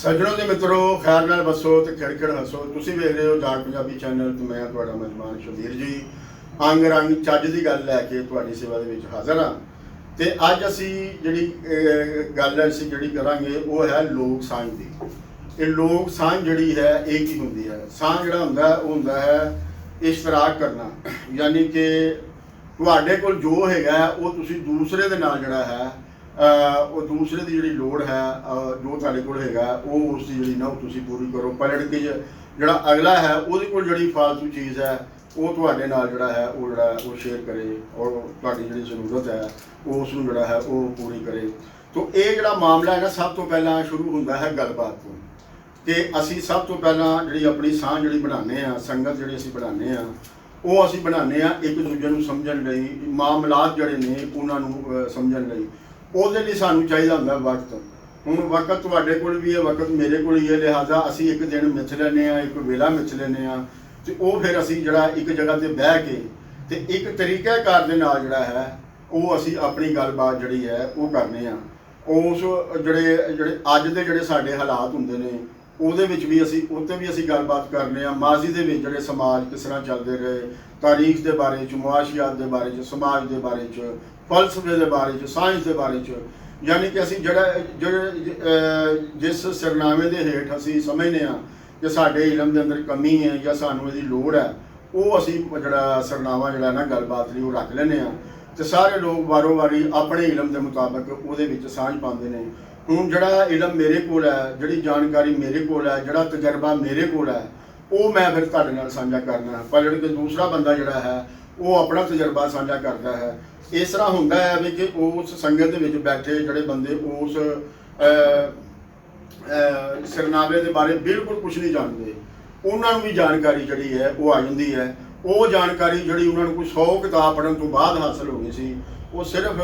ਸੱਜਣੋ ਦੇ ਮਿੱਤਰੋ, ਖੈਰ ਨਾਲ ਬਸੋ ਤੇ ਖਿੜਖਿੜ ਹੱਸੋ। ਤੁਸੀਂ ਵੇਖ ਰਹੇ ਹੋ ਜਾਗ ਪੰਜਾਬੀ ਚੈਨਲ ਤੇ ਮੈਂ ਤੁਹਾਡਾ ਮਹਿਮਾਨ ਸ਼ਬੀਰ ਜੀ। ਅੰਗ ਰੰਗ ਚੱਜ ਦੀ ਗੱਲ ਲੈ ਕੇ ਤੁਹਾਡੀ ਸੇਵਾ ਦੇ ਵਿੱਚ ਹਾਜ਼ਰ ਹਾਂ। ਤੇ ਅੱਜ ਅਸੀਂ ਜਿਹੜੀ ਗੱਲ ਅਸੀਂ ਜਿਹੜੀ ਕਰਾਂਗੇ, ਉਹ ਹੈ ਲੋਕ ਸਾਂਝ ਦੀ। ਇਹ ਲੋਕ ਸਾਂਝ ਜਿਹੜੀ ਹੈ, ਇਹ ਕੀ ਹੁੰਦੀ ਹੈ? ਸਾਂਝ ਜਿਹੜਾ ਹੁੰਦਾ, ਉਹ ਹੁੰਦਾ ਹੈ ਇਸ਼ਤਰਾਕ ਕਰਨਾ। ਯਾਨੀ ਕਿ ਤੁਹਾਡੇ ਕੋਲ ਜੋ ਹੈਗਾ, ਉਹ ਤੁਸੀਂ ਦੂਸਰੇ ਦੇ ਨਾਲ ਜਿਹੜਾ ਹੈ ਉਹ ਦੂਸਰੇ ਦੀ ਜਿਹੜੀ ਲੋੜ ਹੈ ਜੋ ਤੁਹਾਡੇ ਕੋਲ ਹੈਗਾ, ਉਹ ਉਸ ਦੀ ਜਿਹੜੀ ਨਾ ਉਹ ਤੁਸੀਂ ਪੂਰੀ ਕਰੋ। ਪਲਟ ਕੇ ਜਿਹੜਾ ਅਗਲਾ ਹੈ, ਉਹਦੇ ਕੋਲ ਜਿਹੜੀ ਫਾਲਤੂ ਚੀਜ਼ ਹੈ, ਉਹ ਤੁਹਾਡੇ ਨਾਲ ਜਿਹੜਾ ਹੈ, ਉਹ ਜਿਹੜਾ ਉਹ ਸ਼ੇਅਰ ਕਰੇ ਔਰ ਤੁਹਾਡੀ ਜਿਹੜੀ ਜ਼ਰੂਰਤ ਹੈ, ਉਹ ਉਸ ਨੂੰ ਜਿਹੜਾ ਹੈ, ਉਹ ਪੂਰੀ ਕਰੇ। ਤੋਂ ਇਹ ਜਿਹੜਾ ਮਾਮਲਾ ਹੈ ਨਾ ਸਭ ਤੋਂ ਪਹਿਲਾਂ ਸ਼ੁਰੂ ਹੁੰਦਾ ਹੈ ਗੱਲਬਾਤ ਤੋਂ। ਕਿ ਅਸੀਂ ਸਭ ਤੋਂ ਪਹਿਲਾਂ ਜਿਹੜੀ ਆਪਣੀ ਸਾਂਝ ਜਿਹੜੀ ਬਣਾਉਂਦੇ ਆ ਸੰਗਤ ਜਿਹੜੀ ਅਸੀਂ ਬਣਾਉਂਦੇ ਆ ਉਹ ਅਸੀਂ ਬਣਾਉਂਦੇ ਆ ਇੱਕ ਦੂਜੇ ਨੂੰ ਸਮਝਣ ਲਈ, ਮਾਮਲਾਤ ਜਿਹੜੇ ਨੇ, ਉਹਨਾਂ ਨੂੰ ਸਮਝਣ ਲਈ। ਉਹਦੇ ਲਈ ਸਾਨੂੰ ਚਾਹੀਦਾ ਹੁੰਦਾ ਵਕਤ। ਹੁਣ ਵਕਤ ਤੁਹਾਡੇ ਕੋਲ ਵੀ ਹੈ, ਵਕਤ ਮੇਰੇ ਕੋਲ ਹੀ ਹੈ, ਲਿਹਾਜ਼ਾ ਅਸੀਂ ਇੱਕ ਦਿਨ ਮਿੱਥ ਲੈਂਦੇ ਆ ਇੱਕ ਵੇਲਾ ਮਿੱਥ ਲੈਂਦੇ ਆ ਤੇ ਉਹ ਫਿਰ ਅਸੀਂ ਜਿਹੜਾ ਇੱਕ ਜਗ੍ਹਾ ਤੇ ਬਹਿ ਕੇ ਤੇ ਇੱਕ ਤਰੀਕਾਕਾਰ ਦੇ ਨਾਲ ਜਿਹੜਾ ਹੈ, ਉਹ ਅਸੀਂ ਆਪਣੀ ਗੱਲਬਾਤ ਜਿਹੜੀ ਹੈ, ਉਹ ਕਰਨੇ ਆ ਉਸ ਜਿਹੜੇ ਜਿਹੜੇ ਅੱਜ ਦੇ ਜਿਹੜੇ ਸਾਡੇ ਹਾਲਾਤ ਹੁੰਦੇ ਨੇ, ਉਹਦੇ ਵਿੱਚ ਵੀ ਅਸੀਂ, ਉੱਤੇ ਵੀ ਅਸੀਂ ਗੱਲਬਾਤ ਕਰਨੇ ਆ ਮਾਜ਼ੀ ਦੇ ਵਿੱਚ ਜਿਹੜੇ ਸਮਾਜ ਕਿਸ ਤਰ੍ਹਾਂ ਚੱਲਦੇ ਰਹੇ ਤਾਰੀਖ ਦੇ ਬਾਰੇ ਚ ਮੁਆਸ਼ੀਆਤ ਦੇ ਬਾਰੇ ਚ, ਸਮਾਜ ਦੇ ਬਾਰੇ ਚ, ਫਲਸਫੇ ਦੇ ਬਾਰੇ ਚ, ਸਾਇੰਸ ਦੇ ਬਾਰੇ ਚ। ਯਾਨੀ ਕਿ ਅਸੀਂ ਜਿਹੜਾ, ਜਿਹੜੇ ਜਿਸ ਸਰਨਾਮੇ ਦੇ ਹੇਠ ਅਸੀਂ ਸਮਝਦੇ ਆ ਕਿ ਸਾਡੇ ਇਲਮ ਦੇ ਅੰਦਰ ਕਮੀ ਹੈ ਜਾਂ ਸਾਨੂੰ ਇਹਦੀ ਲੋੜ ਹੈ, ਉਹ ਅਸੀਂ ਜਿਹੜਾ ਸਰਨਾਮਾ ਜਿਹੜਾ ਨਾ, ਗੱਲਬਾਤ ਲਈ ਉਹ ਰੱਖ ਲੈਂਦੇ ਆ ਤੇ ਸਾਰੇ ਲੋਕ ਵਾਰੋ ਵਾਰੀ ਆਪਣੇ ਇਲਮ ਦੇ ਮੁਤਾਬਕ ਉਹਦੇ ਵਿੱਚ ਸਾਂਝ ਪਾਉਂਦੇ ਨੇ। ਹੁਣ ਜਿਹੜਾ ਇਲਮ ਮੇਰੇ ਕੋਲ ਹੈ, ਜਿਹੜੀ ਜਾਣਕਾਰੀ ਮੇਰੇ ਕੋਲ ਹੈ, ਜਿਹੜਾ ਤਜਰਬਾ ਮੇਰੇ ਕੋਲ ਹੈ ਉਹ ਮੈਂ ਫਿਰ ਤੁਹਾਡੇ ਨਾਲ ਸਾਂਝਾ ਕਰਨਾ ਪਰ ਜਿਹੜਾ ਕਿ ਦੂਸਰਾ ਬੰਦਾ ਜਿਹੜਾ ਹੈ ਉਹ ਆਪਣਾ ਤਜਰਬਾ ਸਾਂਝਾ ਕਰਦਾ ਹੈ। ਇਸ ਤਰ੍ਹਾਂ ਹੁੰਦਾ ਹੈ ਵੀ ਕਿ ਉਸ ਸੰਗਤ ਦੇ ਵਿੱਚ ਬੈਠੇ ਜਿਹੜੇ ਬੰਦੇ ਉਸ ਅਹ, ਦੇ ਬਾਰੇ ਬਿਲਕੁਲ ਕੁਝ ਨਹੀਂ ਜਾਣਦੇ। ਉਹਨਾਂ ਨੂੰ ਵੀ ਜਾਣਕਾਰੀ ਜਿਹੜੀ ਹੈ ਉਹ ਆ ਜਾਂਦੀ ਹੈ। ਉਹ ਜਾਣਕਾਰੀ ਜਿਹੜੀ ਉਹਨਾਂ ਨੂੰ ਕੋਈ 100 ਕਿਤਾਬ ਪੜ੍ਹਨ ਤੋਂ ਬਾਅਦ ਹਾਸਲ ਹੋ ਗਈ ਸੀ ਉਹ ਸਿਰਫ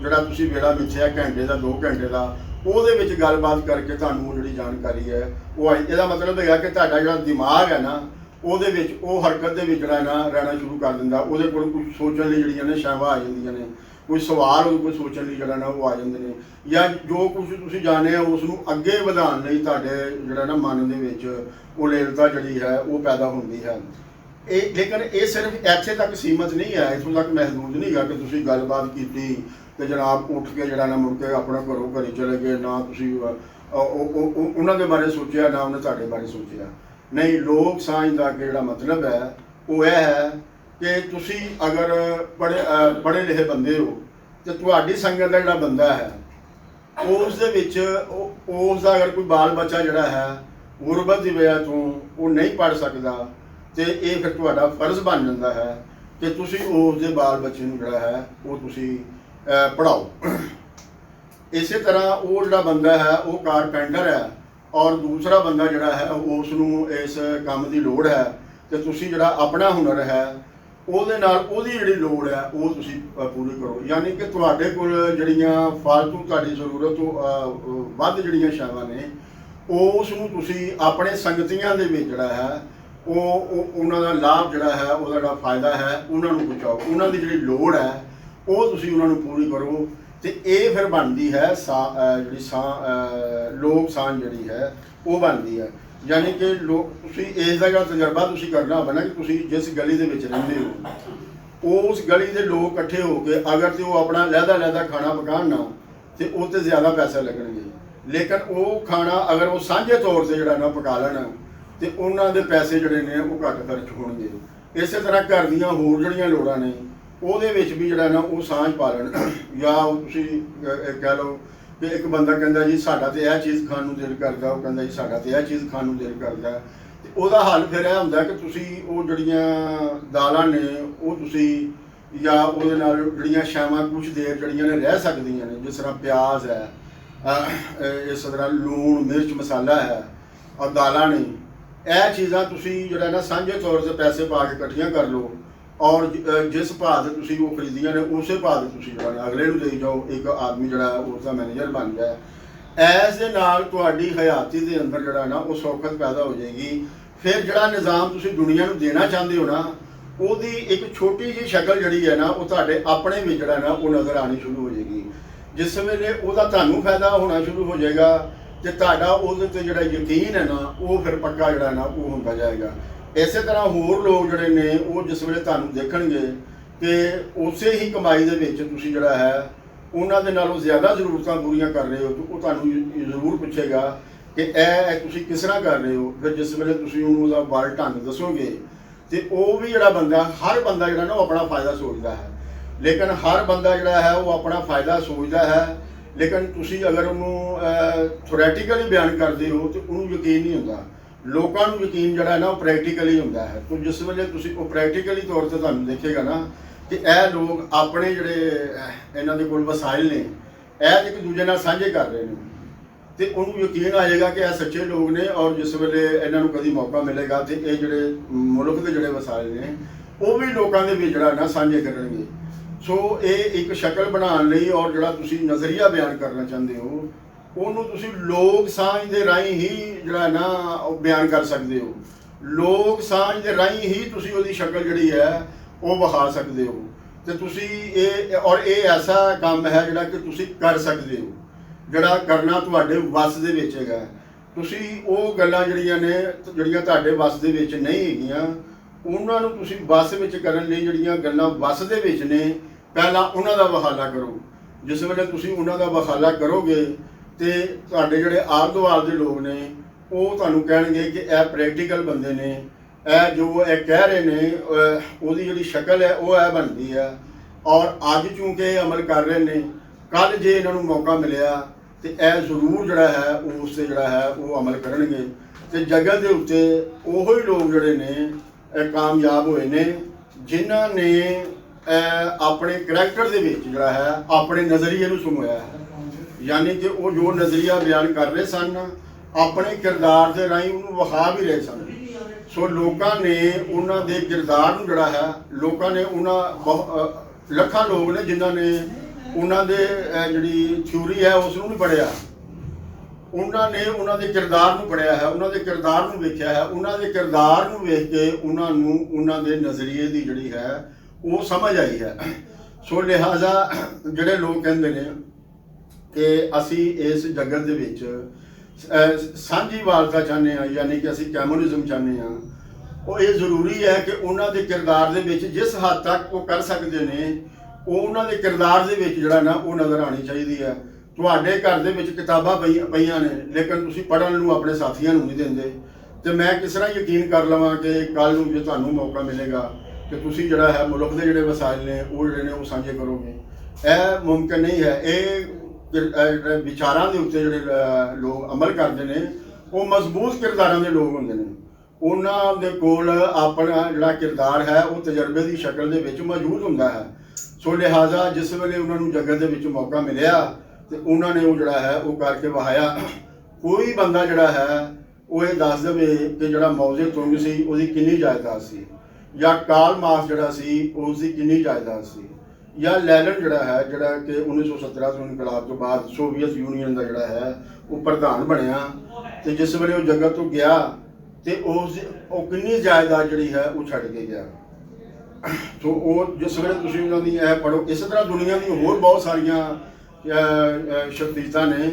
ਜਿਹੜਾ ਤੁਸੀਂ ਵੇੜਾ ਮਿੱਥਿਆ ਘੰਟੇ ਦਾ 2 ਘੰਟੇ ਦਾ ਉਹਦੇ ਵਿੱਚ ਗੱਲਬਾਤ ਕਰਕੇ ਤੁਹਾਨੂੰ ਉਹ ਜਿਹੜੀ ਜਾਣਕਾਰੀ ਹੈ, ਉਹ ਆਈ। ਇਹਦਾ ਮਤਲਬ ਹੈਗਾ ਕਿ ਤੁਹਾਡਾ ਜਿਹੜਾ ਦਿਮਾਗ ਹੈ ਨਾ, ਉਹਦੇ ਵਿੱਚ ਉਹ ਹਰਕਤ ਦੇ ਵਿੱਚ ਜਿਹੜਾ ਨਾ ਰਹਿਣਾ ਸ਼ੁਰੂ ਕਰ ਦਿੰਦਾ। ਉਹਦੇ ਕੋਲ ਕੁਝ ਸੋਚਣ ਲਈ ਜਿਹੜੀਆਂ ਨੇ ਸ਼ਾਵਾ ਆ ਜਾਂਦੀਆਂ ਨੇ। ਕੋਈ ਸਵਾਲ ਉਹਦੇ ਕੋਲ ਸੋਚਣ ਲਈ ਜਿਹੜਾ ਨਾ ਉਹ ਆ ਜਾਂਦੇ ਨੇ। ਜਾਂ ਜੋ ਕੁਝ ਤੁਸੀਂ ਜਾਣਿਆ ਉਸ ਨੂੰ ਅੱਗੇ ਵਧਾਉਣ ਲਈ ਤੁਹਾਡੇ ਜਿਹੜਾ ਨਾ ਮਨ ਦੇ ਵਿੱਚ ਉਹ ਲੇਲਤਾ ਜਿਹੜੀ ਹੈ, ਉਹ ਪੈਦਾ ਹੁੰਦੀ ਹੈ। ਇਹ ਲੇਕਿਨ ਇਹ ਸਿਰਫ ਇੱਥੇ ਤੱਕ ਸੀਮਤ ਨਹੀਂ ਹੈ। ਇਥੋਂ ਤੱਕ ਮਹਿਦੂਦ ਨਹੀਂ ਹੈ ਕਿ ਤੁਸੀਂ ਗੱਲਬਾਤ ਕੀਤੀ। ਤੇ ਜਨਾਬ ਉੱਠ ਕੇ ਜਿਹੜਾ ਨਾ ਮੁੜ ਕੇ ਆਪਣਾ ਘਰੋਂ ਘਰੀ ਚਲੇ ਗਏ, ਨਾ ਤੁਸੀਂ ਉਹਨਾਂ ਦੇ ਬਾਰੇ ਸੋਚਿਆ, ਨਾ ਉਹਨੇ ਤੁਹਾਡੇ ਬਾਰੇ ਸੋਚਿਆ। ਨਹੀਂ, ਲੋਕ ਸਾਂਝ ਦਾ ਜਿਹੜਾ ਮਤਲਬ ਹੈ? ਉਹ ਇਹ ਹੈ ਕਿ ਤੁਸੀਂ ਅਗਰ ਪੜੇ ਪੜੇ ਲਿਖੇ ਬੰਦੇ ਹੋ, ਤੇ ਤੁਹਾਡੀ ਸੰਗਤ ਦਾ ਜਿਹੜਾ ਬੰਦਾ ਹੈ, ਉਸ ਦੇ ਵਿੱਚ ਉਹ- ਉਸ ਦਾ ਅਗਰ ਕੋਈ ਬਾਲ ਬੱਚਾ ਜਿਹੜਾ ਹੈ, ਗੁਰਬਤ ਦੀ ਵਜ੍ਹਾ ਤੋਂ ਉਹ ਨਹੀਂ ਪੜ ਸਕਦਾ, ਤੇ ਇਹ ਫਿਰ ਤੁਹਾਡਾ ਫਰਜ਼ ਬਣ ਜਾਂਦਾ ਹੈ ਕਿ ਤੁਸੀਂ ਉਸ ਦੇ ਬਾਲ ਬੱਚੇ ਨੂੰ ਜਿਹੜਾ ਹੈ, ਉਹ ਤੁਸੀਂ ਅਹ, ਪੜ੍ਹਾਓ। ਇਸੇ ਤਰ੍ਹਾਂ ਉਹ ਜਿਹੜਾ ਬੰਦਾ ਹੈ ਉਹ ਕਾਰਪੈਂਟਰ ਹੈ ਔਰ ਦੂਸਰਾ ਬੰਦਾ ਜਿਹੜਾ ਹੈ ਉਸ ਨੂੰ ਇਸ ਕੰਮ ਦੀ ਲੋੜ ਹੈ ਤੇ ਤੁਸੀਂ ਜਿਹੜਾ ਆਪਣਾ ਹੁਨਰ ਹੈ ਉਹਦੇ ਨਾਲ ਉਹਦੀ ਜਿਹੜੀ ਲੋੜ ਹੈ ਉਹ ਤੁਸੀਂ ਪੂਰੀ ਕਰੋ। ਯਾਨੀ ਕਿ ਤੁਹਾਡੇ ਕੋਲ ਜਿਹੜੀਆਂ ਫालतू ਤੁਹਾਡੀ ਜ਼ਰੂਰਤ ਤੋਂ ਵੱਧ ਜਿਹੜੀਆਂ ਸ਼ੈਵਾਂ ਨੇ ਉਸ ਨੂੰ ਤੁਸੀਂ ਆਪਣੇ ਸੰਗਤੀਆਂ ਦੇ ਵਿੱਚ ਜਿਹੜਾ ਹੈ ਉਹ ਉਹ- ਉਹਨਾਂ ਦਾ ਲਾਭ ਜਿਹੜਾ ਹੈ ਉਹਦਾ ਜਿਹੜਾ ਫਾਇਦਾ ਹੈ ਉਹਨਾਂ ਨੂੰ ਪਹੁੰਚਾਓ ਉਹਨਾਂ ਦੀ ਜਿਹੜੀ ਲੋੜ ਹੈ ਉਹ ਤੁਸੀਂ ਉਹਨਾਂ ਨੂੰ ਪੂਰੀ ਕਰੋ ਤੇ ਇਹ ਫਿਰ ਬਣਦੀ ਹੈ ਸਾ- ਜਿਹੜੀ ਸਾਂ ਲੋਕ ਸਾਂਝ ਜਿਹੜੀ ਹੈ, ਉਹ ਬਣਦੀ ਹੈ। ਯਾਨੀ ਕਿ ਲੋਕ ਤੁਸੀਂ ਇਸ ਦਾ ਜਿਹੜਾ ਤਜਰਬਾ ਤੁਸੀਂ ਕਰਨਾ ਹੋਵੇ ਨਾ ਕਿ ਤੁਸੀਂ ਜਿਸ ਗਲੀ ਦੇ ਵਿੱਚ ਰਹਿੰਦੇ ਹੋ ਉਸ ਗਲੀ ਦੇ ਲੋਕ ਇਕੱਠੇ ਹੋ ਕੇ ਅਗਰ ਤੇ ਉਹ ਆਪਣਾ ਲਹਿਦਾ ਲਹਿਦਾ ਖਾਣਾ ਪਕਾਉਣ ਨਾ, ਤੇ ਉਹ ਤੇ ਜ਼ਿਆਦਾ ਪੈਸੇ ਲੱਗਣਗੇ। ਲੇਕਿਨ ਉਹ ਖਾਣਾ ਅਗਰ ਉਹ ਸਾਂਝੇ ਤੌਰ ਤੇ ਜਿਹੜਾ ਨਾ ਪਕਾ ਲੈਣ, ਤੇ ਉਹਨਾਂ ਦੇ ਪੈਸੇ ਜਿਹੜੇ ਨੇ ਉਹ ਘੱਟ ਖਰਚ ਹੋਣਗੇ। ਇਸੇ ਤਰ੍ਹਾਂ ਘਰ ਦੀਆਂ ਹੋਰ ਜਿਹੜੀਆਂ ਲੋੜਾਂ ਨੇ ਉਹਦੇ ਵਿੱਚ ਵੀ ਜਿਹੜਾ ਨਾ ਉਹ ਸਾਂਝ ਪਾ ਲੈਣ। ਜਾਂ ਉਹ ਤੁਸੀਂ ਇਹ ਕਹਿ ਲਓ ਕਿ ਇੱਕ ਬੰਦਾ ਕਹਿੰਦਾ ਜੀ ਸਾਡਾ ਤੇ ਇਹ ਚੀਜ਼ ਖਾਣ ਨੂੰ ਦਿਲ ਕਰਦਾ, ਉਹ ਕਹਿੰਦਾ ਜੀ ਸਾਡਾ ਤੇ ਇਹ ਚੀਜ਼ ਖਾਣ ਨੂੰ ਦਿਲ ਕਰਦਾ। ਤੇ ਉਹਦਾ ਹੱਲ ਫਿਰ ਇਹ ਹੁੰਦਾ ਕਿ ਤੁਸੀਂ ਉਹ ਜਿਹੜੀਆਂ ਦਾਲਾਂ ਨੇ, ਉਹ ਤੁਸੀਂ ਜਾਂ ਉਹਦੇ ਨਾਲ ਜਿਹੜੀਆਂ ਸ਼ਾਮਾਂ ਕੁਝ ਦੇਰ ਜਿਹੜੀਆਂ ਨੇ ਰਹਿ ਸਕਦੀਆਂ ਨੇ, ਜਿਸ ਤਰ੍ਹਾਂ ਪਿਆਜ਼ ਹੈ ਇਸ ਤਰ੍ਹਾਂ ਲੂਣ, ਮਿਰਚ, ਮਸਾਲਾ ਹੈ ਔਰ ਦਾਲਾਂ ਨੇ, ਇਹ ਚੀਜ਼ਾਂ ਤੁਸੀਂ ਜਿਹੜਾ ਨਾ ਸਾਂਝੇ ਤੌਰ ਤੇ ਪੈਸੇ ਪਾ ਕੇ ਇਕੱਠੀਆਂ ਕਰ ਲਓ। ਔਰ ਜਿਸ ਭਾਅ ਤੇ ਤੁਸੀਂ ਉਹ ਖਰੀਦੀਆਂ ਨੇ, ਉਸੇ ਭਾਅ ਤੇ ਤੁਸੀਂ ਜਿਹੜਾ ਨਾ ਅਗਲੇ ਨੂੰ ਦੇਈ ਜਾਓ, ਇੱਕ ਆਦਮੀ ਜਿਹੜਾ ਹੈ, ਉਸ ਦਾ ਮੈਨੇਜਰ ਬਣ ਗਿਆ ਐਸ ਦੇ ਨਾਲ ਤੁਹਾਡੀ ਹਯਾਤੀ ਦੇ ਅੰਦਰ ਜਿਹੜਾ ਨਾ, ਉਹ ਸੌਖਤ ਪੈਦਾ ਹੋ ਜਾਏਗੀ। ਫਿਰ ਜਿਹੜਾ ਨਿਜ਼ਾਮ ਤੁਸੀਂ ਦੁਨੀਆ ਨੂੰ ਦੇਣਾ ਚਾਹੁੰਦੇ ਹੋ ਨਾ, ਉਹਦੀ ਇੱਕ ਛੋਟੀ ਜਿਹੀ ਸ਼ਕਲ ਜਿਹੜੀ ਹੈ ਨਾ, ਉਹ ਤੁਹਾਡੇ ਆਪਣੇ ਵਿੱਚ ਜਿਹੜਾ ਨਾ, ਉਹ ਨਜ਼ਰ ਆਣੀ ਸ਼ੁਰੂ ਹੋ ਜਾਏਗੀ। ਜਿਸ ਵੇਲੇ ਉਹਦਾ ਤੁਹਾਨੂੰ ਫਾਇਦਾ ਹੋਣਾ ਸ਼ੁਰੂ ਹੋ ਜਾਏਗਾ ਤੇ ਤੁਹਾਡਾ ਉਹਦੇ ਤੇ ਜਿਹੜਾ ਯਕੀਨ ਹੈ ਨਾ, ਉਹ ਫਿਰ ਪੱਕਾ ਜਿਹੜਾ ਨਾ, ਉਹ ਹੁੰਦਾ ਜਾਏਗਾ। ਇਸੇ ਤਰ੍ਹਾਂ ਹੋਰ ਲੋਕ ਜਿਹੜੇ ਨੇ, ਉਹ ਜਿਸ ਵੇਲੇ ਤੁਹਾਨੂੰ ਦੇਖਣਗੇ ਕਿ ਉਸੇ ਹੀ ਕਮਾਈ ਦੇ ਵਿੱਚ ਤੁਸੀਂ ਜਿਹੜਾ ਹੈ, ਉਹਨਾਂ ਦੇ ਨਾਲੋਂ ਜ਼ਿਆਦਾ ਜ਼ਰੂਰਤਾਂ ਪੂਰੀਆਂ ਕਰ ਰਹੇ ਹੋ ਤੇ ਉਹ ਤੁਹਾਨੂੰ ਜ਼ਰੂਰ ਪੁੱਛੇਗਾ ਕਿ ਇਹ ਤੁਸੀਂ ਕਿਸ ਤਰ੍ਹਾਂ ਕਰ ਰਹੇ ਹੋ? ਫਿਰ ਜਿਸ ਵੇਲੇ ਤੁਸੀਂ ਉਹਨੂੰ ਉਹਦਾ ਵਾਲ ਢੰਗ ਦੱਸੋਗੇ ਤੇ ਉਹ ਵੀ ਜਿਹੜਾ ਬੰਦਾ, ਹਰ ਬੰਦਾ ਜਿਹੜਾ ਨਾ, ਉਹ ਆਪਣਾ ਫਾਇਦਾ ਸੋਚਦਾ ਹੈ। ਲੇਕਿਨ ਹਰ ਬੰਦਾ ਜਿਹੜਾ ਹੈ, ਉਹ ਆਪਣਾ ਫਾਇਦਾ ਸੋਚਦਾ ਹੈ। ਲੇਕਿਨ ਤੁਸੀਂ ਅਗਰ ਉਹਨੂੰ ਥਿਓਰੈਟੀਕਲੀ ਬਿਆਨ ਕਰਦੇ ਹੋ ਤੇ ਉਹਨੂੰ ਯਕੀਨ ਨਹੀਂ ਹੁੰਦਾ। ਲੋਕਾਂ ਨੂੰ ਯਕੀਨ ਜਿਹੜਾ ਹੈ ਨਾ ਉਹ ਪ੍ਰੈਕਟੀਕਲੀ ਹੁੰਦਾ ਹੈ। ਤੇ ਜਿਸ ਵੇਲੇ ਤੁਸੀਂ ਉਹ ਪ੍ਰੈਕਟੀਕਲੀ ਤੌਰ ਤੇ ਤੁਹਾਨੂੰ ਦੇਖੇਗਾ ਨਾ ਕਿ ਇਹ ਲੋਕ ਆਪਣੇ ਜਿਹੜੇ ਇਹਨਾਂ ਦੇ ਕੋਲ ਵਸਾਇਲ ਨੇ, ਇਹ ਇੱਕ ਦੂਜੇ ਨਾਲ ਸਾਂਝੇ ਕਰ ਰਹੇ ਨੇ। ਤੇ ਉਹਨੂੰ ਯਕੀਨ ਆਏਗਾ ਕਿ ਇਹ ਸੱਚੇ ਲੋਕ ਨੇ ਔਰ ਜਿਸ ਵੇਲੇ ਇਹਨਾਂ ਨੂੰ ਕਦੀ ਮੌਕਾ ਮਿਲੇਗਾ ਤੇ ਇਹ ਜਿਹੜੇ ਮੁਲਕ ਦੇ ਜਿਹੜੇ ਵਸਾਇਲ ਨੇ, ਉਹ ਵੀ ਲੋਕਾਂ ਦੇ ਵਿੱਚ ਜਿਹੜਾ ਨਾ ਸਾਂਝੇ ਕਰਨਗੇ। ਸੋ ਇਹ ਇੱਕ ਸ਼ਕਲ ਬਣਾਉਣ ਲਈ ਔਰ ਜਿਹੜਾ ਤੁਸੀਂ ਨਜ਼ਰੀਆ ਬਿਆਨ ਕਰਨਾ ਚਾਹੁੰਦੇ ਹੋ ਉਹਨੂੰ ਤੁਸੀਂ ਲੋਕ ਸਾਂਝ ਦੇ ਰਾਹੀਂ ਹੀ ਜਿਹੜਾ ਨਾ, ਉਹ ਬਿਆਨ ਕਰ ਸਕਦੇ ਹੋ। ਲੋਕ ਸਾਂਝ ਦੇ ਰਾਹੀਂ ਹੀ ਤੁਸੀਂ ਉਹਦੀ ਸ਼ਕਲ ਜਿਹੜੀ ਹੈ, ਉਹ ਵਿਖਾ ਸਕਦੇ ਹੋ। ਤੇ ਤੁਸੀਂ ਇਹ, ਔਰ ਇਹ ਐਸਾ ਕੰਮ ਹੈ ਜਿਹੜਾ ਕਿ ਤੁਸੀਂ ਕਰ ਸਕਦੇ ਹੋ, ਜਿਹੜਾ ਕਰਨਾ ਤੁਹਾਡੇ ਵੱਸ ਦੇ ਵਿੱਚ ਹੈਗਾ। ਤੁਸੀਂ ਉਹ ਗੱਲਾਂ ਜਿਹੜੀਆਂ ਨੇ, ਜਿਹੜੀਆਂ ਤੁਹਾਡੇ ਵੱਸ ਦੇ ਵਿੱਚ ਨਹੀਂ ਹੈਗੀਆਂ, ਉਹਨਾਂ ਨੂੰ ਤੁਸੀਂ ਵੱਸ ਵਿੱਚ ਕਰਨ ਲਈ ਜਿਹੜੀਆਂ ਗੱਲਾਂ ਵੱਸ ਦੇ ਵਿੱਚ ਨੇ, ਪਹਿਲਾਂ ਉਹਨਾਂ ਦਾ ਵਹਾਲਾ ਕਰੋ। ਜਿਸ ਵੇਲੇ ਤੁਸੀਂ ਉਹਨਾਂ ਦਾ ਵਹਾਲਾ ਕਰੋਗੇ ਤੇ ਤੁਹਾਡੇ ਜਿਹੜੇ ਆਲੇ ਦੁਆਰ ਦੇ ਲੋਕ ਨੇ, ਉਹ ਤੁਹਾਨੂੰ ਕਹਿਣਗੇ ਕਿ ਇਹ ਪ੍ਰੈਕਟੀਕਲ ਬੰਦੇ ਨੇ। ਇਹ ਜੋ ਇਹ ਕਹਿ ਰਹੇ ਨੇ ਉਹਦੀ ਜਿਹੜੀ ਸ਼ਕਲ ਹੈ, ਉਹ ਇਹ ਬਣਦੀ ਹੈ। ਔਰ ਅੱਜ ਚੂੰਕਿ ਇਹ ਅਮਲ ਕਰ ਰਹੇ ਨੇ ਕੱਲ ਜੇ ਇਹਨਾਂ ਨੂੰ ਮੌਕਾ ਮਿਲਿਆ, ਤੇ ਇਹ ਜ਼ਰੂਰ ਜਿਹੜਾ ਹੈ, ਉਹ ਉਸ ਤੇ ਜਿਹੜਾ ਹੈ, ਉਹ ਅਮਲ ਕਰਨਗੇ। ਤੇ ਜਗਤ ਦੇ ਉੱਤੇ ਉਹੋ ਹੀ ਲੋਕ ਜਿਹੜੇ ਨੇ, ਇਹ ਕਾਮਯਾਬ ਹੋਏ ਨੇ, ਜਿਨ੍ਹਾਂ ਨੇ ਆਪਣੇ ਕਰੈਕਟਰ ਦੇ ਵਿੱਚ ਜਿਹੜਾ ਹੈ, ਆਪਣੇ ਨਜ਼ਰੀਏ ਨੂੰ ਸਮੋਇਆ ਹੈ। ਯਾਨੀ ਕਿ ਉਹ ਜੋ ਨਜ਼ਰੀਆ ਬਿਆਨ ਕਰ ਰਹੇ ਸਨ, ਆਪਣੇ ਕਿਰਦਾਰ ਦੇ ਰਾਹੀਂ ਉਹਨੂੰ ਵਿਖਾ ਵੀ ਰਹੇ ਸਨ। ਸੋ ਲੋਕਾਂ ਨੇ ਉਹਨਾਂ ਦੇ ਕਿਰਦਾਰ ਨੂੰ ਜਿਹੜਾ ਹੈ, ਲੋਕਾਂ ਨੇ ਉਹਨਾਂ ਬਹੁ- ਲੱਖਾਂ ਲੋਕ ਨੇ ਜਿਨ੍ਹਾਂ ਨੇ ਉਹਨਾਂ ਦੇ ਜਿਹੜੀ ਥਿਊਰੀ ਹੈ, ਉਸ ਨੂੰ ਵੀ ਪੜਿਆ ਉਹਨਾਂ ਨੇ ਉਹਨਾਂ ਦੇ ਕਿਰਦਾਰ ਨੂੰ ਪੜਿਆ ਹੈ, ਉਹਨਾਂ ਦੇ ਕਿਰਦਾਰ ਨੂੰ ਵੇਖਿਆ ਹੈ। ਉਹਨਾਂ ਦੇ ਕਿਰਦਾਰ ਨੂੰ ਵੇਖ ਕੇ ਉਹਨਾਂ ਨੂੰ ਉਹਨਾਂ ਦੇ ਨਜ਼ਰੀਏ ਦੀ ਜਿਹੜੀ ਹੈ, ਉਹ ਸਮਝ ਆਈ ਹੈ। ਸੋ ਲਿਹਾਜ਼ਾ ਜਿਹੜੇ ਲੋਕ ਕਹਿੰਦੇ ਨੇ ਕਿ ਅਸੀਂ ਇਸ ਜਗਤ ਦੇ ਵਿੱਚ ਸਾਂਝੀ ਸਾਂਝੀਵਾਲਤਾ ਚਾਹੁੰਦੇ ਹਾਂ, ਯਾਨੀ ਕਿ ਅਸੀਂ ਕਮਿਊਨਿਜ਼ਮ ਚਾਹੁੰਦੇ ਹਾਂ। ਉਹ ਇਹ ਜ਼ਰੂਰੀ ਹੈ ਕਿ ਉਹਨਾਂ ਦੇ ਕਿਰਦਾਰ ਦੇ ਵਿੱਚ ਜਿਸ ਹੱਦ ਤੱਕ ਉਹ ਕਰ ਸਕਦੇ ਨੇ, ਉਹ ਉਹਨਾਂ ਦੇ ਕਿਰਦਾਰ ਦੇ ਵਿੱਚ ਜਿਹੜਾ ਨਾ, ਉਹ ਨਜ਼ਰ ਆਣੀ ਚਾਹੀਦੀ ਹੈ। ਤੁਹਾਡੇ ਘਰ ਦੇ ਵਿੱਚ ਕਿਤਾਬਾਂ ਪਈਆਂ ਪਈਆਂ ਨੇ, ਲੇਕਿਨ ਤੁਸੀਂ ਪੜ੍ਹਨ ਨੂੰ ਆਪਣੇ ਸਾਥੀਆਂ ਨੂੰ ਨਹੀਂ ਦਿੰਦੇ। ਤੇ ਮੈਂ ਕਿਸ ਤਰ੍ਹਾਂ ਯਕੀਨ ਕਰ ਲਵਾਂ ਕਿ ਕੱਲ ਨੂੰ ਜੇ ਤੁਹਾਨੂੰ ਮੌਕਾ ਮਿਲੇਗਾ ਕਿ ਤੁਸੀਂ ਜਿਹੜਾ ਹੈ ਮੁਲਕ ਦੇ ਜਿਹੜੇ ਵਸਾਇਲ ਨੇ, ਉਹ ਜਿਹੜੇ ਨੇ ਉਹ ਸਾਂਝੇ ਕਰੋਗੇ। ਇਹ ਮੁਮਕਿਨ ਨਹੀਂ ਹੈ। ਇਹ ਵਿਚਾਰਾਂ ਦੇ ਉੱਤੇ ਜਿਹੜੇ ਲੋਕ ਅਮਲ ਕਰਦੇ ਨੇ, ਉਹ ਮਜ਼ਬੂਤ ਕਿਰਦਾਰਾਂ ਦੇ ਲੋਕ ਹੁੰਦੇ ਨੇ। ਉਹਨਾਂ ਦੇ ਕੋਲ ਆਪਣਾ ਜਿਹੜਾ ਕਿਰਦਾਰ ਹੈ, ਉਹ ਤਜਰਬੇ ਦੀ ਸ਼ਕਲ ਦੇ ਵਿੱਚ ਮੌਜੂਦ ਹੁੰਦਾ ਹੈ। ਸੋ ਲਿਹਾਜ਼ਾ ਜਿਸ ਵੇਲੇ ਉਹਨਾਂ ਨੂੰ ਜਗਤ ਦੇ ਵਿੱਚ ਮੌਕਾ ਮਿਲਿਆ, ਤੇ ਉਹਨਾਂ ਨੇ ਉਹ ਜਿਹੜਾ ਹੈ, ਉਹ ਕਰਕੇ ਵਹਾਇਆ। ਕੋਈ ਬੰਦਾ ਜਿਹੜਾ ਹੈ, ਉਹ ਇਹ ਦੱਸ ਦੇਵੇ ਕਿ ਜਿਹੜਾ ਮੌਜੇ ਤੁੰਗ ਸੀ, ਉਹਦੀ ਕਿੰਨੀ ਜਾਇਦਾਦ ਸੀ, ਜਾਂ ਕਾਲ ਮਾਸ ਜਿਹੜਾ ਸੀ ਉਸ ਦੀ ਕਿੰਨੀ ਜਾਇਦਾਦ ਸੀ। ਜਾਂ ਲੈਲਨ ਜਿਹੜਾ ਹੈ ਜਿਹੜਾ ਕਿ 1917 ਤੋਂ ਇਨਕਲਾਬ ਤੋਂ ਬਾਅਦ ਸੋਵੀਅਤ ਯੂਨੀਅਨ ਦਾ ਜਿਹੜਾ ਹੈ ਉਹ ਪ੍ਰਧਾਨ ਬਣਿਆ ਤੇ ਜਿਸ ਵੇਲੇ ਉਹ ਜਗਤ ਤੋਂ ਗਿਆ ਤੇ ਉਸ ਉਹ ਕਿੰਨੀ ਜਾਇਦਾਦ ਜਿਹੜੀ ਹੈ ਉਹ ਛੱਡ ਕੇ ਗਿਆ। ਸੋ ਉਹ ਜਿਸ ਵੇਲੇ ਤੁਸੀਂ ਉਹਨਾਂ ਦੀ ਇਹ ਪੜੋ ਇਸ ਤਰ੍ਹਾਂ ਦੁਨੀਆ ਦੀ ਹੋਰ ਬਹੁਤ ਸਾਰੀਆਂ ਅਹ, ਸ਼ਖਸੀਅਤਾਂ ਨੇ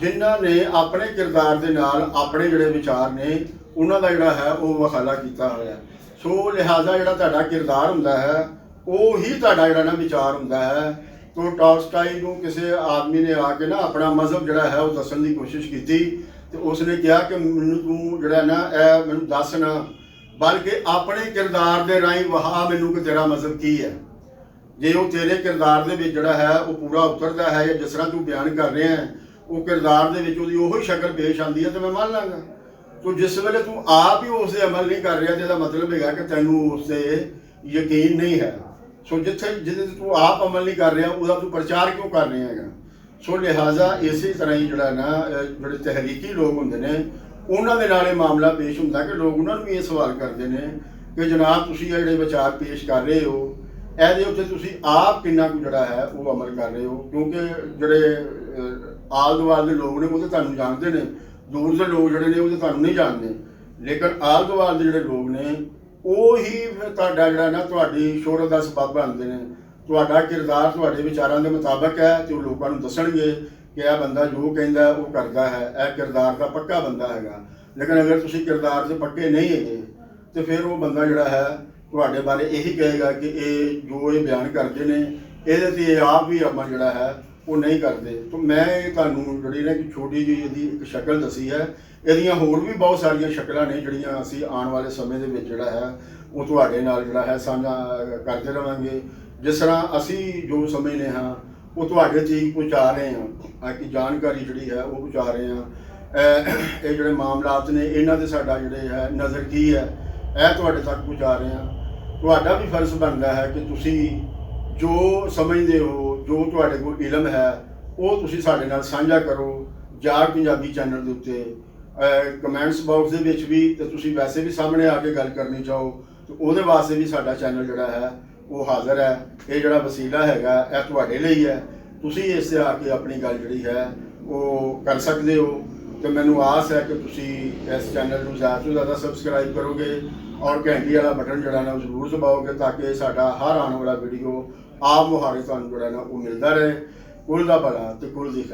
ਜਿਨ੍ਹਾਂ ਨੇ ਆਪਣੇ ਕਿਰਦਾਰ ਦੇ ਨਾਲ ਆਪਣੇ ਜਿਹੜੇ ਵਿਚਾਰ ਨੇ ਉਹਨਾਂ ਦਾ ਜਿਹੜਾ ਹੈ ਉਹ ਵਖਾਲਾ ਕੀਤਾ ਹੋਇਆ। ਸੋ ਲਿਹਾਜ਼ਾ ਜਿਹੜਾ ਤੁਹਾਡਾ ਕਿਰਦਾਰ ਹੁੰਦਾ ਹੈ ਉਹ ਹੀ ਤੁਹਾਡਾ ਜਿਹੜਾ ਨਾ ਵਿਚਾਰ ਹੁੰਦਾ ਹੈ। ਤੋ ਟਾਲਸਟਾਈ ਨੂੰ ਕਿਸੇ ਆਦਮੀ ਨੇ ਆ ਕੇ ਨਾ ਆਪਣਾ ਮਜ਼ਹਬ ਜਿਹੜਾ ਹੈ ਉਹ ਦੱਸਣ ਦੀ ਕੋਸ਼ਿਸ਼ ਕੀਤੀ ਤੇ ਉਸਨੇ ਕਿਹਾ ਕਿ ਮੈਨੂੰ ਤੂੰ ਜਿਹੜਾ ਨਾ ਇਹ ਮੈਨੂੰ ਦੱਸ ਨਾ, ਬਲਕਿ ਆਪਣੇ ਕਿਰਦਾਰ ਦੇ ਰਾਹੀਂ ਵਹਾ ਮੈਨੂੰ ਕਿ ਤੇਰਾ ਮਜ਼ਹਬ ਕੀ ਹੈ। ਜੇ ਉਹ ਤੇਰੇ ਕਿਰਦਾਰ ਦੇ ਵਿੱਚ ਜਿਹੜਾ ਹੈ ਉਹ ਪੂਰਾ ਉਤਰਦਾ ਹੈ ਜਾਂ ਜਿਸ ਤਰ੍ਹਾਂ ਤੂੰ ਬਿਆਨ ਕਰ ਰਿਹਾ ਹੈ, ਉਹ ਕਿਰਦਾਰ ਦੇ ਵਿੱਚ ਉਹਦੀ ਉਹੀ ਸ਼ਕਲ ਪੇਸ਼ ਆਉਂਦੀ ਹੈ ਤੇ ਮੈਂ ਮੰਨ ਲਾਂਗਾ। ਤੂੰ ਜਿਸ ਵੇਲੇ ਤੂੰ ਆਪ ਹੀ ਉਸ ਤੇ ਅਮਲ ਨਹੀਂ ਕਰ ਰਿਹਾ ਤੇ ਇਹਦਾ ਮਤਲਬ ਹੈਗਾ ਕਿ ਤੈਨੂੰ ਉਸ ਤੇ ਯਕੀਨ ਨਹੀਂ ਹੈ। ਸੋ ਜਿੱਥੇ ਜਿਹਦੇ ਤੇ ਤੂੰ ਆਪ ਅਮਲ ਨਹੀਂ ਕਰ ਰਿਹਾ, ਉਹਦਾ ਤੂੰ ਪ੍ਰਚਾਰ ਕਿਉਂ ਕਰ ਰਿਹਾ ਹੈਗਾ? ਸੋ ਲਿਹਾਜ਼ਾ ਇਸੇ ਤਰ੍ਹਾਂ ਹੀ ਜਿਹੜਾ ਨਾ ਜਿਹੜੇ ਤਹਿਰੀਕੀ ਲੋਕ ਹੁੰਦੇ ਨੇ, ਉਹਨਾਂ ਦੇ ਨਾਲ ਇਹ ਮਾਮਲਾ ਪੇਸ਼ ਹੁੰਦਾ ਕਿ ਲੋਕ ਉਹਨਾਂ ਨੂੰ ਵੀ ਇਹ ਸਵਾਲ ਕਰਦੇ ਨੇ ਕਿ ਜਨਾਬ ਤੁਸੀਂ ਇਹ ਜਿਹੜੇ ਵਿਚਾਰ ਪੇਸ਼ ਕਰ ਰਹੇ ਹੋ, ਇਹਦੇ ਉੱਤੇ ਤੁਸੀਂ ਆਪ ਕਿੰਨਾ ਕੁ ਜਿਹੜਾ ਹੈ ਉਹ ਅਮਲ ਕਰ ਰਹੇ ਹੋ? ਕਿਉਂਕਿ ਜਿਹੜੇ ਆਲ ਦੁਆਲ ਦੇ ਲੋਕ ਨੇ, ਉਹ ਤਾਂ ਤੁਹਾਨੂੰ ਜਾਣਦੇ ਨੇ। ਦੂਰ ਦੇ ਲੋਕ ਜਿਹੜੇ ਨੇ, ਉਹ ਤਾਂ ਤੁਹਾਨੂੰ ਨਹੀਂ ਜਾਣਦੇ। ਲੇਕਿਨ ਆਲ ਦੁਆਲ ਦੇ ਜਿਹੜੇ ਲੋਕ ਨੇ ਉਹ ਹੀ ਫਿਰ ਤੁਹਾਡਾ ਜਿਹੜਾ ਨਾ ਤੁਹਾਡੀ ਸ਼ੋਹਰਤ ਦਾ ਸਬਬ ਬਣਦੇ ਨੇ। ਤੁਹਾਡਾ ਕਿਰਦਾਰ ਤੁਹਾਡੇ ਵਿਚਾਰਾਂ ਦੇ ਮੁਤਾਬਕ ਹੈ ਤੇ ਉਹ ਲੋਕਾਂ ਨੂੰ ਦੱਸਣਗੇ ਕਿ ਇਹ ਬੰਦਾ ਜੋ ਕਹਿੰਦਾ ਉਹ ਕਰਦਾ ਹੈ, ਇਹ ਕਿਰਦਾਰ ਦਾ ਪੱਕਾ ਬੰਦਾ ਹੈਗਾ। ਲੇਕਿਨ ਅਗਰ ਤੁਸੀਂ ਕਿਰਦਾਰ ਦੇ ਪੱਕੇ ਨਹੀਂ ਹੈਗੇ, ਤੇ ਫਿਰ ਉਹ ਬੰਦਾ ਜਿਹੜਾ ਹੈ, ਤੁਹਾਡੇ ਬਾਰੇ ਇਹੀ ਕਹੇਗਾ ਕਿ ਇਹ ਜੋ ਇਹ ਬਿਆਨ ਕਰਦੇ ਨੇ, ਇਹਦੇ ਤੇ ਇਹ ਆਪ ਵੀ ਅਮਲ ਜਿਹੜਾ ਹੈ ਉਹ ਨਹੀਂ ਕਰਦੇ। ਤਾਂ ਮੈਂ ਇਹ ਤੁਹਾਨੂੰ ਜਿਹੜੀ ਨਾ ਕਿ ਛੋਟੀ ਜਿਹੀ ਇਹਦੀ ਇੱਕ ਸ਼ਕਲ ਦੱਸੀ ਹੈ। ਇਹਦੀਆਂ ਹੋਰ ਵੀ ਬਹੁਤ ਸਾਰੀਆਂ ਸ਼ਕਲਾਂ ਨੇ ਜਿਹੜੀਆਂ ਅਸੀਂ ਆਉਣ ਵਾਲੇ ਸਮੇਂ ਦੇ ਵਿੱਚ ਜਿਹੜਾ ਹੈ, ਉਹ ਤੁਹਾਡੇ ਨਾਲ ਜਿਹੜਾ ਹੈ ਸਾਂਝਾ ਕਰਦੇ ਰਵਾਂਗੇ। ਜਿਸ ਤਰ੍ਹਾਂ ਅਸੀਂ ਜੋ ਸਮਝਦੇ ਹਾਂ, ਉਹ ਤੁਹਾਡੇ ਤੀਕ ਪਹੁੰਚਾ ਰਹੇ ਹਾਂ। ਕਿ ਜਾਣਕਾਰੀ ਜਿਹੜੀ ਹੈ, ਉਹ ਪਹੁੰਚਾ ਰਹੇ ਹਾਂ। ਅਹ, ਇਹ ਜਿਹੜੇ ਮਾਮਲਾਤ ਨੇ, ਇਹਨਾਂ 'ਤੇ ਸਾਡਾ ਜਿਹੜੇ ਹੈ, ਨਜ਼ਰ ਕੀ ਹੈ, ਇਹ ਤੁਹਾਡੇ ਤੱਕ ਪਹੁੰਚਾ ਰਹੇ ਹਾਂ। ਤੁਹਾਡਾ ਵੀ ਫਰਜ਼ ਬਣਦਾ ਹੈ ਕਿ ਤੁਸੀਂ ਜੋ ਸਮਝਦੇ ਹੋ ਜੋ ਤੁਹਾਡੇ ਕੋਲ ਇਲਮ ਹੈ, ਉਹ ਤੁਸੀਂ ਸਾਡੇ ਨਾਲ ਸਾਂਝਾ ਕਰੋ ਜਾਗ ਪੰਜਾਬੀ ਚੈਨਲ ਦੇ ਉੱਤੇ। ਕਮੈਂਟਸ ਬਾਕਸ ਦੇ ਵਿੱਚ ਵੀ ਤੇ ਤੁਸੀਂ ਵੈਸੇ ਵੀ ਸਾਹਮਣੇ ਆ ਕੇ ਗੱਲ ਕਰਨੀ ਚਾਹੋ, ਤੇ ਉਹਦੇ ਵਾਸਤੇ ਵੀ ਸਾਡਾ ਚੈਨਲ ਜਿਹੜਾ ਹੈ, ਉਹ ਹਾਜ਼ਰ ਹੈ। ਇਹ ਜਿਹੜਾ ਵਸੀਲਾ ਹੈਗਾ, ਇਹ ਤੁਹਾਡੇ ਲਈ ਹੈ। ਤੁਸੀਂ ਇਸ ਤੇ ਆ ਕੇ ਆਪਣੀ ਗੱਲ ਜਿਹੜੀ ਹੈ, ਉਹ ਕਰ ਸਕਦੇ ਹੋ। ਤੇ ਮੈਨੂੰ ਆਸ ਹੈ ਕਿ ਤੁਸੀਂ ਇਸ ਚੈਨਲ ਨੂੰ ਜ਼ਿਆਦਾ ਤੋਂ ਜ਼ਿਆਦਾ ਸਬਸਕ੍ਰਾਈਬ ਕਰੋਗੇ ਔਰ ਘੰਟੀ ਵਾਲਾ ਬਟਨ ਜਿਹੜਾ ਨਾ ਉਹ ਜ਼ਰੂਰ ਦਬਾਓਗੇ ਤਾਂ ਕਿ ਸਾਡਾ ਹਰ ਆਉਣ ਵਾਲਾ ਵੀਡੀਓ ਆਪ ਮੁਹਾਰੇ ਤੁਹਾਨੂੰ ਜਿਹੜਾ ਨਾ ਉਹ ਮਿਲਦਾ ਰਹੇ, ਕੁੱਲ ਦਾ ਭਲਾ ਤੇ ਕੁੱਲ ਦੀ ਖੈਰ।